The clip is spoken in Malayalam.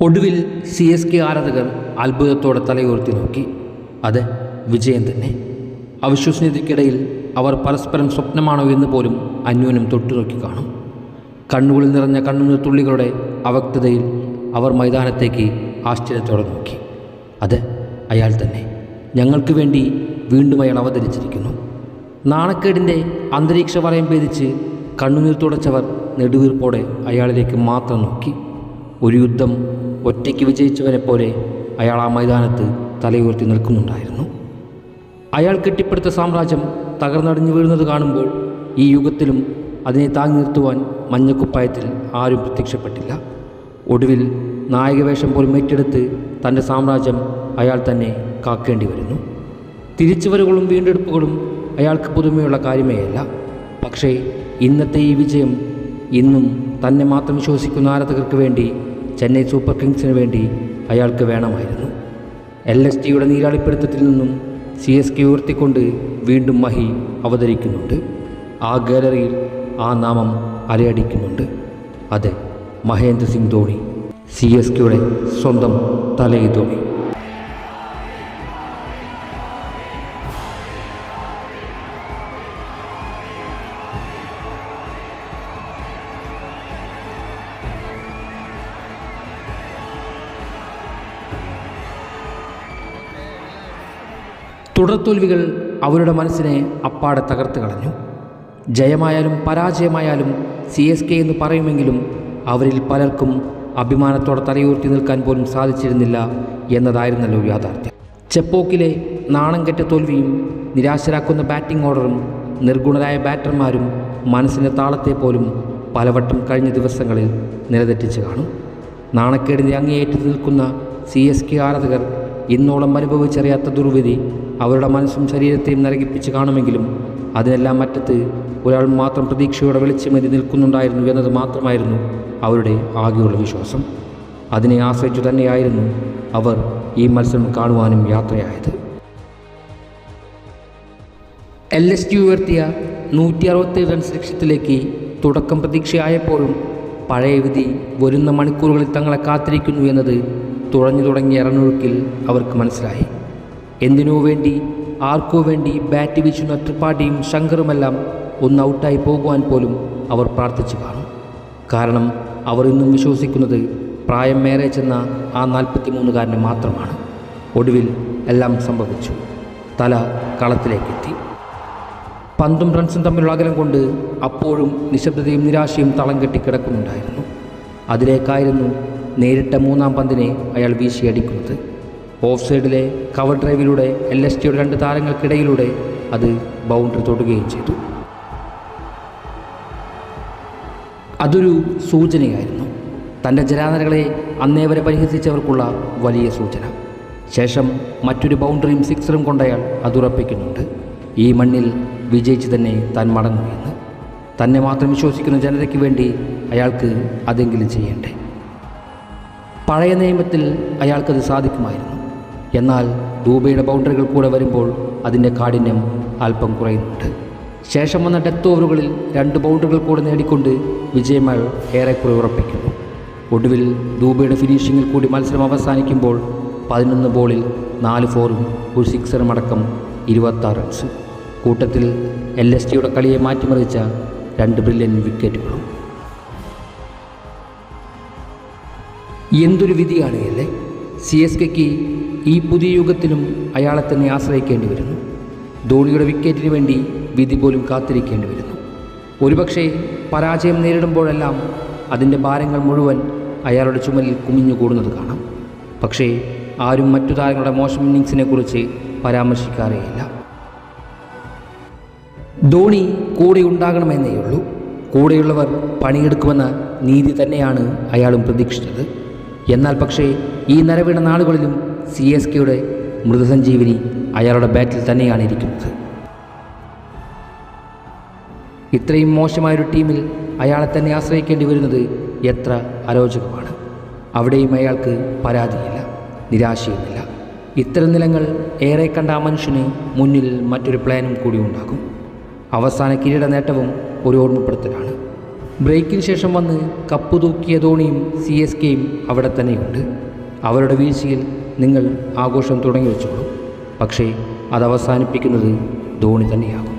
ഒടുവിൽ സി എസ് കെ ആരാധകർ അത്ഭുതത്തോടെ തലയുയർത്തി നോക്കി. അത് വിജയം തന്നെ. അവിശ്വസനീയതയ്ക്കിടയിൽ അവർ പരസ്പരം സ്വപ്നമാണോ എന്ന് പോലും അന്യോന്യം തൊട്ടുനോക്കി കാണും. കണ്ണുകളിൽ നിറഞ്ഞ കണ്ണുനീർ തുള്ളികളുടെ അവക്തതയിൽ അവർ മൈതാനത്തേക്ക് ആശ്ചര്യത്തോടെ നോക്കി. അത് അയാൾ തന്നെ. ഞങ്ങൾക്ക് വേണ്ടി വീണ്ടും അയാൾ അവതരിച്ചിരിക്കുന്നു. നാണക്കേടിന്റെ അന്തരീക്ഷ വലയം ഭേദിച്ച് കണ്ണുനീർ തുടച്ചവർ നെടുവീർപ്പോടെ അയാളിലേക്ക് മാത്രം നോക്കി. ഒരു യുദ്ധം ഒറ്റയ്ക്ക് വിജയിച്ചവനെ പോലെ അയാൾ ആ മൈതാനത്ത് തലയുയർത്തി നിൽക്കുന്നുണ്ടായിരുന്നു. അയാൾ കെട്ടിപ്പടുത്ത സാമ്രാജ്യം തകർന്നടിഞ്ഞു വീഴുന്നത് കാണുമ്പോൾ ഈ യുഗത്തിലും അതിനെ താങ്ങി നിർത്തുവാൻ മഞ്ഞക്കുപ്പായത്തിൽ ആരും പ്രത്യക്ഷപ്പെട്ടില്ല. ഒടുവിൽ നായകവേഷം പോലും ഏറ്റെടുത്ത് തന്റെ സാമ്രാജ്യം അയാൾ തന്നെ കാക്കേണ്ടി വരുന്നു. തിരിച്ചുവരവുകളും വീണ്ടെടുപ്പുകളും അയാൾക്ക് പുതുമയുള്ള കാര്യമേയല്ല. പക്ഷേ ഇന്നത്തെ ഈ വിജയം ഇന്നും തന്നെ മാത്രം വിശ്വസിക്കുന്ന ആരാധകർക്ക് വേണ്ടി ചെന്നൈ സൂപ്പർ കിങ്സിന് വേണ്ടി അയാൾക്ക് വേണമായിരുന്നു. എൽ എസ് ടിയുടെ നീരാളിപ്പിടുത്തത്തിൽ നിന്നും സി എസ് കെ ഉയർത്തിക്കൊണ്ട് വീണ്ടും മഹി അവതരിക്കുന്നുണ്ട്. ആ ഗാലറിയിൽ ആ നാമം അലയടിക്കുന്നുണ്ട്. അതെ മഹേന്ദ്ര സിംഗ് ധോണി സി എസ് കെയുടെ സ്വന്തം തലയെ ധോണി. തുടർത്തോൽവികൾ അവരുടെ മനസ്സിനെ അപ്പാടെ തകർത്ത് കളഞ്ഞു. ജയമായാലും പരാജയമായാലും സി എസ് കെ എന്ന് പറയുമെങ്കിലും അവരിൽ പലർക്കും അഭിമാനത്തോടെ തലയുയർത്തി നിൽക്കാൻ പോലും സാധിച്ചിരുന്നില്ല എന്നതായിരുന്നല്ലോ യാഥാർത്ഥ്യം. ചെപ്പോക്കിലെ നാണം കെട്ട തോൽവിയും നിരാശരാക്കുന്ന ബാറ്റിംഗ് ഓർഡറും നിർഗുണരായ ബാറ്റർമാരും മനസ്സിന്റെ താളത്തെ പോലും പലവട്ടം കഴിഞ്ഞ ദിവസങ്ങളിൽ നിലതെറ്റിച്ച് കാണും. നാണക്കേടിന്റെ അങ്ങേയറ്റത്ത് നിൽക്കുന്ന സി എസ് കെ ആരാധകർ ഇന്നോളം അനുഭവിച്ചറിയാത്ത ദുർവിധി അവരുടെ മനസ്സും ശരീരത്തെയും നരകിപ്പിച്ച് കാണുമെങ്കിലും അതിനെല്ലാം അറ്റത്ത് ഒരാൾ മാത്രം പ്രതീക്ഷയോടെ വെളിച്ചമേറി നിൽക്കുന്നുണ്ടായിരുന്നു എന്നത് മാത്രമായിരുന്നു അവരുടെ ആകെയുള്ള വിശ്വാസം. അതിനെ ആശ്രയിച്ചു തന്നെയായിരുന്നു അവർ ഈ മത്സരം കാണുവാനും യാത്രയായത്. എൽ എസ് ടി ഉയർത്തിയ നൂറ്റി അറുപത്തേഴ് റൺസ് ലക്ഷ്യത്തിലേക്ക് തുടക്കം പ്രതീക്ഷയായപ്പോഴും പഴയ വിധി വരുന്ന മണിക്കൂറുകളിൽ തങ്ങളെ കാത്തിരിക്കുന്നു എന്നത് തുഴഞ്ഞു തുടങ്ങിയ ഇറന്നൊഴുക്കിൽ അവർക്ക് മനസ്സിലായി. എന്തിനോ വേണ്ടി ആർക്കോ വേണ്ടി ബാറ്റ് വീശുന്ന ത്രിപാഠിയും ശങ്കറുമെല്ലാം ഒന്ന് ഔട്ടായി പോകുവാൻ പോലും അവർ പ്രാർത്ഥിച്ചു കാണും. കാരണം അവർ ഇന്നും വിശ്വസിക്കുന്നത് പ്രായം മേറെ ചെന്ന ആ നാൽപ്പത്തി മൂന്നുകാരന് മാത്രമാണ്. ഒടുവിൽ എല്ലാം സംഭവിച്ചു. തല കളത്തിലേക്കെത്തി. പന്തും റൺസും തമ്മിലുള്ള അകലം കൊണ്ട് അപ്പോഴും നിശബ്ദതയും നിരാശയും തളം കെട്ടി കിടക്കുന്നുണ്ടായിരുന്നു. അതിലേക്കായിരുന്നു നേരിട്ട മൂന്നാം പന്തിനെ അയാൾ വീശി വീശിയടിക്കുന്നത്. ഓഫ് സൈഡിലെ കവർ ഡ്രൈവിലൂടെ എൽ എസ് ടിയുടെ രണ്ട് താരങ്ങൾക്കിടയിലൂടെ അത് ബൗണ്ടറി തൊടുകയും ചെയ്തു. അതൊരു സൂചനയായിരുന്നു. തന്റെ ജലാനരകളെ അന്നേ വരെ പരിഹസിച്ചവർക്കുള്ള വലിയ സൂചന. ശേഷം മറ്റൊരു ബൗണ്ടറിയും സിക്സറും കൊണ്ടയാൾ അതുറപ്പിക്കുന്നുണ്ട്. ഈ മണ്ണിൽ വിജയിച്ച് തന്നെ താൻ മടങ്ങുമെന്ന്. തന്നെ മാത്രം വിശ്വസിക്കുന്ന ജനതയ്ക്ക് വേണ്ടി അയാൾക്ക് അതെങ്കിലും ചെയ്യണ്ടേ? പഴയ നിയമത്തിൽ അയാൾക്കത് സാധിക്കുമായിരുന്നു. എന്നാൽ ദൂബയുടെ ബൗണ്ടറികൾ കൂടെ വരുമ്പോൾ അതിന്റെ കാഠിന്യം അല്പം കുറയുന്നുണ്ട്. ശേഷം വന്ന ഡെത്ത് ഓവറുകളിൽ രണ്ട് ബൗണ്ടറികൾ കൂടെ നേടിക്കൊണ്ട് വിജയമൾ ഏറെക്കുറെ ഉറപ്പിക്കുന്നു. ഒടുവിൽ ദൂബയുടെ ഫിനിഷിങ്ങിൽ കൂടി മത്സരം അവസാനിക്കുമ്പോൾ പതിനൊന്ന് ബോളിൽ നാല് ഫോറും ഒരു സിക്സറും അടക്കം ഇരുപത്താറ് റൺസ് കൂട്ടത്തിൽ എൽ എസ് ടിയുടെ കളിയെ മാറ്റിമറിച്ച രണ്ട് ബ്രില്യൻ വിക്കറ്റുകളും എന്തൊരു വിധിയാണ് അല്ലേ? സി എസ് കെക്ക് ഈ പുതിയ യുഗത്തിലും അയാളെ തന്നെ ആശ്രയിക്കേണ്ടി വരുന്നു. ധോണിയുടെ വിക്കറ്റിന് വേണ്ടി വിധി പോലും കാത്തിരിക്കേണ്ടി വരുന്നു. ഒരുപക്ഷെ പരാജയം നേരിടുമ്പോഴെല്ലാം അതിന്റെ ഭാരങ്ങൾ മുഴുവൻ അയാളുടെ ചുമലിൽ കുമിഞ്ഞുകൂടുന്നത് കാണാം. പക്ഷേ ആരും മറ്റു താരങ്ങളുടെ മോശം ഇന്നിങ്സിനെക്കുറിച്ച് പരാമർശിക്കാറേയില്ല. ധോണി കൂടെ ഉണ്ടാകണമെന്നേയുള്ളൂ കൂടെയുള്ളവർ പണിയെടുക്കുമെന്ന നീതി തന്നെയാണ് അയാളും പ്രതീക്ഷിച്ചത്. എന്നാൽ പക്ഷേ ഈ നരവീണ നാളുകളിലും സി എസ് കെയുടെ മൃതസഞ്ജീവിനി അയാളുടെ ബാറ്റിൽ തന്നെയാണ് ഇരിക്കുന്നത്. ഇത്രയും മോശമായൊരു ടീമിൽ അയാളെ തന്നെ ആശ്രയിക്കേണ്ടി വരുന്നത് എത്ര അരോചകമാണ്. അവിടെയും അയാൾക്ക് പരാതിയില്ല നിരാശയുമില്ല. ഇത്തരം നിലങ്ങൾ ഏറെ കണ്ട ആ മനുഷ്യന് മുന്നിൽ മറ്റൊരു പ്ലാനും കൂടി ഉണ്ടാകും. അവസാന കിരീട നേട്ടവും ഒരു ഓർമ്മപ്പെടുത്തലാണ്. ബ്രേക്കിന് ശേഷം വന്ന് കപ്പ് തൂക്കിയ ധോണിയും സി എസ് കെയും അവിടെ തന്നെയുണ്ട്. അവരുടെ വീഴ്ചയിൽ നിങ്ങൾ ആഘോഷം തുടങ്ങി വെച്ചോളൂ. പക്ഷേ അത് അവസാനിപ്പിക്കുന്നത് ധോണി തന്നെയാകും.